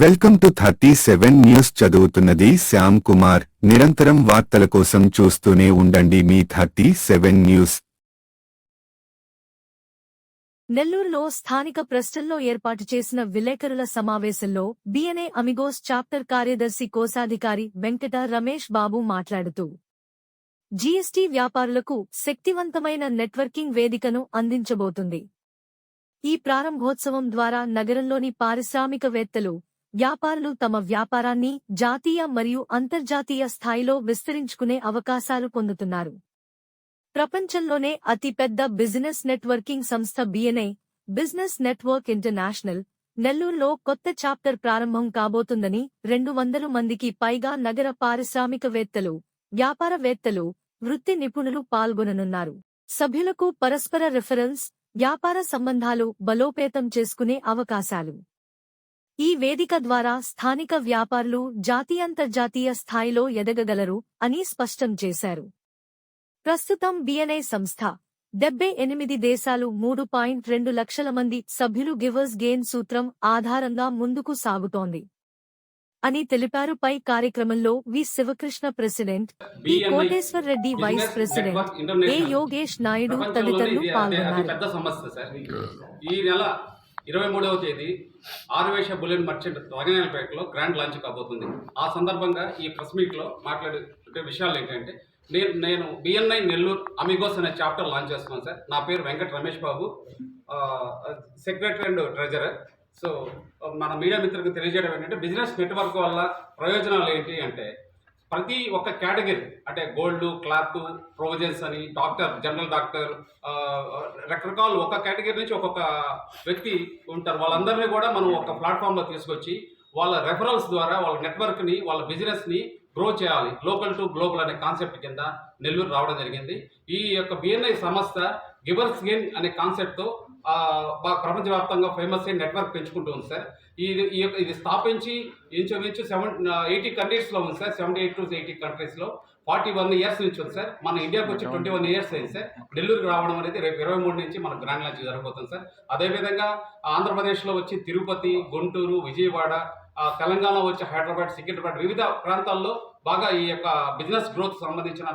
Welcome to thirty seven news చదువుతున్నది శ్యామ్ కుమార్. నిరంతరం వార్తల కోసం చూస్తూనే ఉండండి మీ థర్టీ సెవెన్ న్యూస్. నెల్లూరులో స్థానిక ప్రెస్టల్లో ఏర్పాటు చేసిన విలేకరుల సమావేశంలో బిఎన్ఏ అమిగోస్ చాప్టర్ కార్యదర్శి కోశాధికారి వెంకట రమేష్ బాబు మాట్లాడుతూ జీఎస్టీ వ్యాపారులకు శక్తివంతమైన నెట్వర్కింగ్ వేదికను అందించబోతుంది. ఈ ప్రారంభోత్సవం ద్వారా నగరంలోని పారిశ్రామికవేత్తలు వ్యాపారులు తమ వ్యాపారాన్ని జాతీయ మరియు అంతర్జాతీయ స్థాయిలో విస్తరించుకునే అవకాశాలు పొందుతున్నారు. ప్రపంచంలోనే అతిపెద్ద బిజినెస్ నెట్వర్కింగ్ సంస్థ బిఎన్ఐ బిజినెస్ నెట్వర్క్ ఇంటర్నేషనల్ నెల్లూరులో కొత్త చాప్టర్ ప్రారంభం కాబోతుందని రెండు వందల మందికి పైగా నగర పారిశ్రామికవేత్తలు వ్యాపారవేత్తలు వృత్తి నిపుణులు పాల్గొననున్నారు. సభ్యులకు పరస్పర రిఫరెన్స్ వ్యాపార సంబంధాలు బలోపేతం చేసుకునే అవకాశాలు. ఈ వేదిక ద్వారా స్థానిక వ్యాపారులు జాతీయాంతర్జాతీయ స్థాయిలో ఎదగగలరు అని స్పష్టం చేశారు. ప్రస్తుతం బిఎన్ఐ సంస్థ డెబ్బై ఎనిమిది దేశాలు మూడు పాయింట్ రెండు లక్షల మంది సభ్యులు గివర్స్ గెయిన్ సూత్రం ఆధారంగా ముందుకు సాగుతోంది అని తెలిపారు. పై కార్యక్రమంలో V Sivakrishna president P Koteswar Reddy vice president A Yogesh Naidu తదితరులు పాల్గొన్నారు. ఈ నెల ఇరవై మూడవ తేదీ ఆరువేష బులెన్ మర్చెంట్ రంగనాయలపేటలో గ్రాండ్ లాంచ్ కాబోతుంది. ఆ సందర్భంగా ఈ ప్రెస్ మీట్లో మాట్లాడే విషయాలు ఏంటంటే నేను నేను బిఎన్ఐ నెల్లూరు అమిగోస్ అనే చాప్టర్ లాంచ్ చేస్తున్నాను సార్. నా పేరు Venkata Ramesh Babu. Secretary and treasurer. So మన మీడియా మిత్రులకు తెలియజేయడం ఏంటంటే బిజినెస్ నెట్వర్క్ వల్ల ప్రయోజనాలు ఏంటి అంటే ప్రతి ఒక్క కేటగిరీ అంటే గోల్డ్ క్లాత్ ప్రొవిజన్స్ అని డాక్టర్ జనరల్ డాక్టర్ రకరకాల ఒక కేటగిరీ నుంచి ఒక్కొక్క వ్యక్తి ఉంటారు. వాళ్ళందరినీ కూడా మనం ఒక ప్లాట్ఫామ్లో తీసుకొచ్చి వాళ్ళ రెఫరల్స్ ద్వారా వాళ్ళ నెట్వర్క్ని వాళ్ళ బిజినెస్ని గ్రో చేయాలి. లోకల్ టు గ్లోబల్ అనే కాన్సెప్ట్ కింద నెల్లూరు రావడం జరిగింది. ఈ యొక్క బిఎన్ఐ సంస్థ గివర్స్ గేమ్ అనే కాన్సెప్ట్తో ప్రపంచవ్యాప్తంగా ఫేమస్ అయిన నెట్వర్క్ పెంచుకుంటూ ఉంది సార్. ఇది ఈ యొక్క ఇది స్థాపించి ఇంచుమించు సెవెన్ ఎయిటీ కంట్రీస్లో ఉంది sir. Seventy eight to eighty కంట్రీస్లో ఫార్టీ వన్ ఇయర్స్ నుంచి ఉంది సార్. మన ఇండియాకి వచ్చి ట్వంటీ వన్ ఇయర్స్ అయింది సార్. నెల్లూరుకి రావడం అనేది రేపు ఇరవై మూడు నుంచి మన గ్రాండ్ లాంచ్ జరగబోతుంది సార్. అదేవిధంగా ఆంధ్రప్రదేశ్లో వచ్చి తిరుపతి గుంటూరు విజయవాడ తెలంగాణ వచ్చి హైదరాబాద్ సికింద్రాబాద్ వివిధ ప్రాంతాల్లో బాగా ఈ యొక్క బిజినెస్ గ్రోత్ సంబంధించిన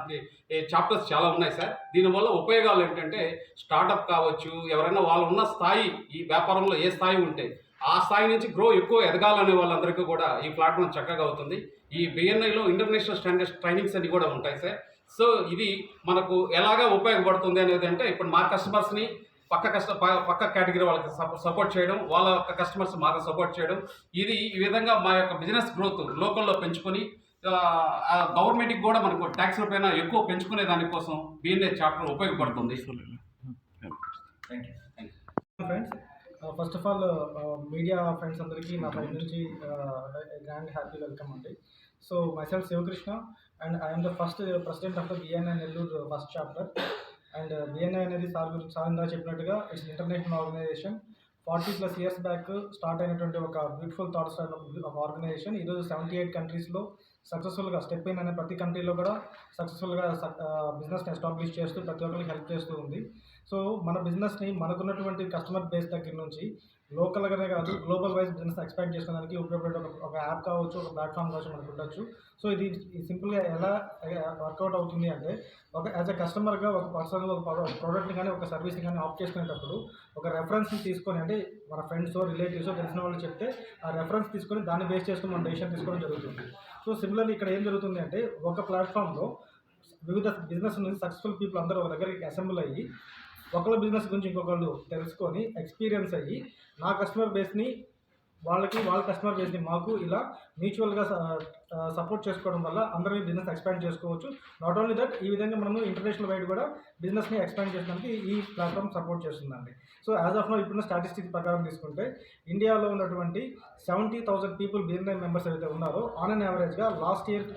చాప్టర్స్ చాలా ఉన్నాయి సార్. దీనివల్ల ఉపయోగాలు ఏంటంటే స్టార్టప్ కావచ్చు ఎవరైనా వాళ్ళు ఉన్న స్థాయి ఈ వ్యాపారంలో ఏ స్థాయి ఉంటే ఆ స్థాయి నుంచి గ్రో ఎక్కువ ఎదగాలనే వాళ్ళందరికీ కూడా ఈ ప్లాట్ఫామ్ చక్కగా అవుతుంది. ఈ బిఎన్ఐలో ఇంటర్నేషనల్ స్టాండర్డ్స్ ట్రైనింగ్స్ అన్ని కూడా ఉంటాయి సార్. సో ఇది మనకు ఎలాగా ఉపయోగపడుతుంది అనేది అంటే ఇప్పుడు మా కస్టమర్స్ని పక్క కష్ట ప- పక్క కేటగిరీ వాళ్ళకి సపోర్ట్ చేయడం వాళ్ళ యొక్క కస్టమర్స్ మాకు సపోర్ట్ చేయడం ఇది ఈ విధంగా మా యొక్క బిజినెస్ గ్రోత్ లోకల్లో పెంచుకొని గవర్నమెంట్కి కూడా మనకు ట్యాక్స్ల పైన ఎక్కువ పెంచుకునే దానికోసం బిఎన్ఏ చాప్టర్ ఉపయోగపడుతుంది. Friends first of all media friends అందరికీ నా పై నుంచి గ్రాండ్ హ్యాపీ వెల్కమ్ అండి. So myself Sivakrishna and I'm the first president of the BNI Nellore first chapter and BNI అనేది సార్ గురించి సార్ ఇందా చెప్పినట్టుగా it's international organization forty plus years back start అయినటువంటి ఒక బ్యూటిఫుల్ థాట్స్ ఆఫ్ ఆర్గనైజేషన్ ఈరోజు seventy eight కంట్రీస్లో సక్సెస్ఫుల్గా step in అనే ప్రతి కంట్రీలో కూడా సక్సెస్ఫుల్గా బిజినెస్ని ఎస్టాబ్లిష్ చేస్తూ ప్రతి ఒక్కరికి హెల్ప్ చేస్తూ ఉంది. సో మన బిజినెస్ని మనకున్నటువంటి కస్టమర్ బేస్ దగ్గర నుంచి లోకల్గానే కాదు గ్లోబల్ వైజ్ బిజినెస్ ఎక్స్పాండ్ చేసుకోవడానికి ఉపయోగపడే ఒక యాప్ కావచ్చు ఒక ప్లాట్ఫామ్ కావచ్చు మనకు ఉండొచ్చు. సో ఇది సింపుల్గా ఎలా వర్కౌట్ అవుతుంది అంటే ఒక యాజ్ అ కస్టమర్గా ఒక పర్సన్ ఒక ప్రోడక్ట్ని కానీ ఒక సర్వీస్ని కానీ ఆప్ చేసుకునేటప్పుడు ఒక రెఫరెన్స్ని తీసుకొని అంటే మన ఫ్రెండ్స్ రిలేటివ్స్ తెలిసిన వాళ్ళు చెప్తే ఆ రెఫరెన్స్ తీసుకొని దాన్ని బేస్ చేసుకుని మన డెసిషన్ తీసుకోవడం జరుగుతుంది. సో సిమిలర్లీ ఇక్కడ ఏం జరుగుతుంది అంటే ఒక ప్లాట్ఫామ్లో వివిధ బిజినెస్ నుంచి సక్సెస్ఫుల్ పీపుల్ అందరూ ఒక దగ్గరికి అసెంబ్ల్ అయ్యి ఒకళ్ళ బిజినెస్ గురించి ఇంకొకళ్ళు తెలుసుకొని ఎక్స్పీరియన్స్ అయ్యి నా కస్టమర్ బేస్ని వాళ్ళకి వాళ్ళ కస్టమర్ బేస్ని మాకు ఇలా మ్యూచువల్గా సపోర్ట్ చేసుకోవడం వల్ల అందరూ బిజినెస్ ఎక్స్పాండ్ చేసుకోవచ్చు. నాట్ ఓన్లీ దట్ ఈ విధంగా మనము ఇంటర్నేషనల్ వైడ్ కూడా బిజినెస్ని ఎక్స్పాండ్ చేయడానికి ఈ ప్లాట్ఫామ్ సపోర్ట్ చేస్తుందండి. సో యాజ్ ఆఫ్ నో ఇప్పుడున్న స్టాటిస్టిక్ ప్రకారం తీసుకుంటే ఇండియాలో ఉన్నటువంటి seventy thousand people BNI members ఏవైతే ఉన్నారో ఆన్ అన్ యావరేజ్గా లాస్ట్ ఇయర్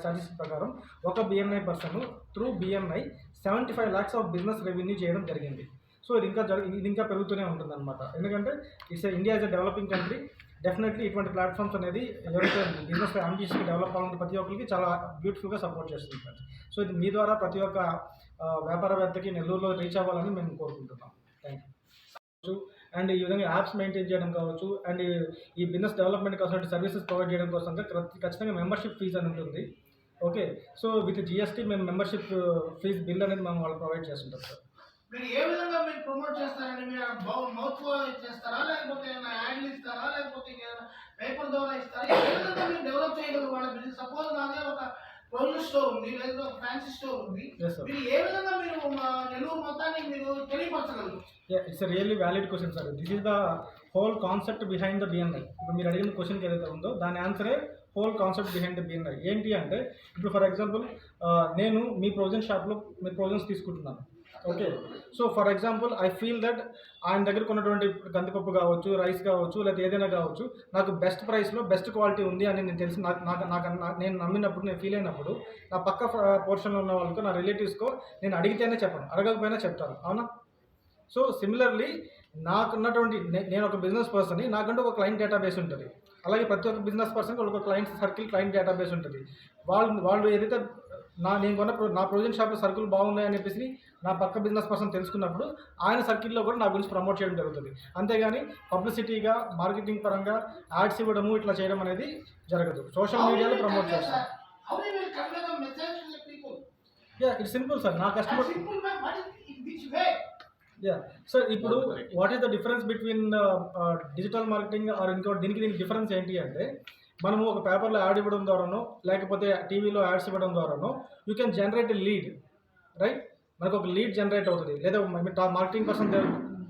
స్టాటిస్టిక్ ప్రకారం ఒక BNI person through BNI seventy five lakhs of business revenue చేయడం జరిగింది. సో ఇది ఇంకా జరిగి ఇది ఇంకా పెరుగుతూనే ఉంటుంది అనమాట ఎందుకంటే it's India is a developing country definitely ఇటువంటి ప్లాట్ఫామ్స్ అనేది ఎవరైతే బిజినెస్ అంబిషన్కి డెవలప్ అవ్వాలంటే ప్రతి ఒక్కరికి చాలా బ్యూటిఫుల్గా సపోర్ట్ చేస్తుంది ఫ్రెండ్స్ సో ఇది మీ ద్వారా ప్రతి ఒక్క వ్యాపారవేత్తకి నెల్లూరులో రీచ్ అవ్వాలని మేము కోరుకుంటున్నాం. థ్యాంక్ యూ అండ్ ఈ విధంగా యాప్స్ మెయింటైన్ చేయడం కావచ్చు. అండ్ ఈ బిజినెస్ డెవలప్మెంట్ కోసం సర్వీసెస్ ప్రొవైడ్ చేయడం కోసం ఖచ్చితంగా మెంబర్షిప్ ఫీజు అని ఉంటుంది. ఓకే సో విత్ జిఎస్టీ మేము మెంబర్షిప్ ఫీజ్ బిల్ అనేది మేము వాళ్ళు ప్రొవైడ్ చేస్తుంటాం సార్ మీరు ఏ విధంగా మీరు ప్రమోట్ చేస్తారండి? మీరు మౌత్ చేస్తారా? లేకపోతే ఏమైనా యాడ్లు ఇస్తారా? లేకపోతే పేపర్ ద్వారా ఇస్తారా? ఏ విధంగా మీరు డెవలప్ చేయగలరు? వాళ్ళ బిజినెస్ సపోజ్ నాదే ఒక ప్రొవిజన్ స్టోర్ ఉంది లేదా ఒక ఫ్యాన్సీ స్టోర్ ఉంది. మీరు ఏ విధంగా మీరు నెల్లూరు మొత్తానికి మీరు తెలియపరచగలరు? It's really valid question sir this is the whole concept behind the BNI ఇప్పుడు మీరు అడిగిన క్వశ్చన్కి ఏదైతే ఉందో దాని ఆన్సరే whole concept behind the BNI ఏంటి అంటే ఇప్పుడు ఫర్ ఎగ్జాంపుల్ నేను మీ ప్రొవిజన్ షాప్లో మీ ప్రొవిజన్స్ తీసుకుంటున్నాను. Okay so for example I feel that ఆయన దగ్గర ఉన్నటువంటి కందిపప్పు కావచ్చు రైస్ కావచ్చు లేదా ఏదైనా కావచ్చు నాకు బెస్ట్ ప్రైస్లో బెస్ట్ క్వాలిటీ ఉంది అని నేను తెలిసి నాకు నాకు నాకు నేను నమ్మినప్పుడు నేను ఫీల్ అయినప్పుడు నా పక్క పోర్షన్లో ఉన్న వాళ్ళతో నా రిలేటివ్స్కో నేను అడిగితేనే చెప్పను అడగకపోయినా చెప్తాను అవునా? సో సిమిలర్లీ నాకున్నటువంటి నే- నేను ఒక బిజినెస్ పర్సన్ని నాకంటూ ఒక క్లయింట్ డేటాబేస్ ఉంటుంది. అలాగే ప్రతి ఒక్క బిజినెస్ పర్సన్కి ఒక క్లయింట్ సర్కిల్ క్లయింట్ డేటాబేస్ ఉంటుంది. వాళ్ళు వాళ్ళు ఏదైతే నా నేను కొన్న ప్రో- నా ప్రొవిజన్ షాప్లో సరుకులు బాగున్నాయని చెప్పేసి నా పక్క బిజినెస్ పర్సన్ తెలుసుకున్నప్పుడు ఆయన సర్కిల్లో కూడా నా గురించి ప్రమోట్ చేయడం జరుగుతుంది. అంతేగాని పబ్లిసిటీగా మార్కెటింగ్ పరంగా యాడ్స్ ఇవ్వడము ఇట్లా చేయడం అనేది జరగదు. సోషల్ మీడియాలో ప్రమోట్ చేస్తాం. How do will convey the message to the people yeah it's simple sir నా కస్టమర్ యా సార్ ఇప్పుడు what is the difference between digital marketing or ఇంకో దీనికి దీనికి డిఫరెన్స్ ఏంటి అంటే మనము ఒక పేపర్లో యాడ్ ఇవ్వడం ద్వారానో లేకపోతే టీవీలో యాడ్స్ ఇవ్వడం ద్వారానో you can generate lead right మనకు ఒక లీడ్ జనరేట్ అవుతుంది. లేదా మార్కెటింగ్ పర్సన్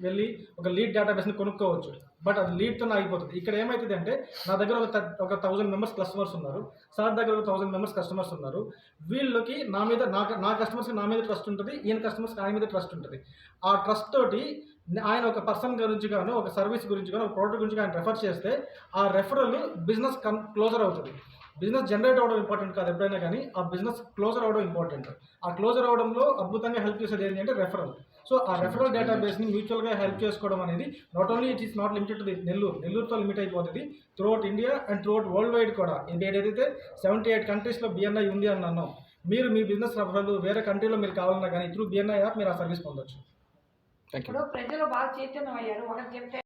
వెళ్ళి ఒక లీడ్ డేటాబేస్ని కొనుక్కోవచ్చు. బట్ అది లీడ్తో ఆగిపోతుంది. ఇక్కడ ఏమవుతుంది అంటే నా దగ్గర ఒక ఒక థౌసండ్ మెంబర్స్ కస్టమర్స్ ఉన్నారు. సార్ దగ్గర ఒక థౌసండ్ మెంబర్స్ కస్టమర్స్ ఉన్నారు. వీళ్ళకి నా మీద నా నా కస్టమర్స్కి నా మీద ట్రస్ట్ ఉంటుంది ఈయన కస్టమర్స్కి ఆయన మీద ట్రస్ట్ ఉంటుంది. ఆ ట్రస్ట్ తోటి ఆయన ఒక పర్సన్ గురించి గాను ఒక సర్వీస్ గురించి కానీ ఒక ప్రోడక్ట్ గురించి ఆయన రెఫర్ చేస్తే ఆ రెఫరల్ బిజినెస్ కన్ క్లోజర్ అవుతుంది. బిజినెస్ జనరేట్ అవ్వడం ఇంపార్టెంట్ కాదు ఎప్పుడైనా కానీ ఆ బిజినెస్ క్లోజర్ అవ్వడం ఇంపార్టెంట్. ఆ క్లోజర్ అవడంలో అద్భుతంగా హెల్ప్ చేసేది ఏంటి అంటే రెఫరల్. సో ఆ రెఫరల్ డేటాబేస్ని మ్యూచువల్గా హెల్ప్ చేసుకోవడం అనేది not only it is not limited to Nellore నెల్లూరుతో limit అయిపోతుంది. Throughout India and throughout world wide కూడా. ఇది ఏదైతే సెవెంటీ ఎయిట్ కంట్రీస్లో బిఎన్ఐ ఉంది అని అన్నాం మీరు మీ బిజినెస్ రెఫరల్ వేరే కంట్రీలో మీరు కావాలన్నా కానీ త్రూ బిఎన్ఐ యాప్ మీరు ఆ సర్వీస్ పొందొచ్చు. ఇప్పుడు ప్రజలు బాగా చైతన్యం అయ్యారు ఒకటి చెప్తే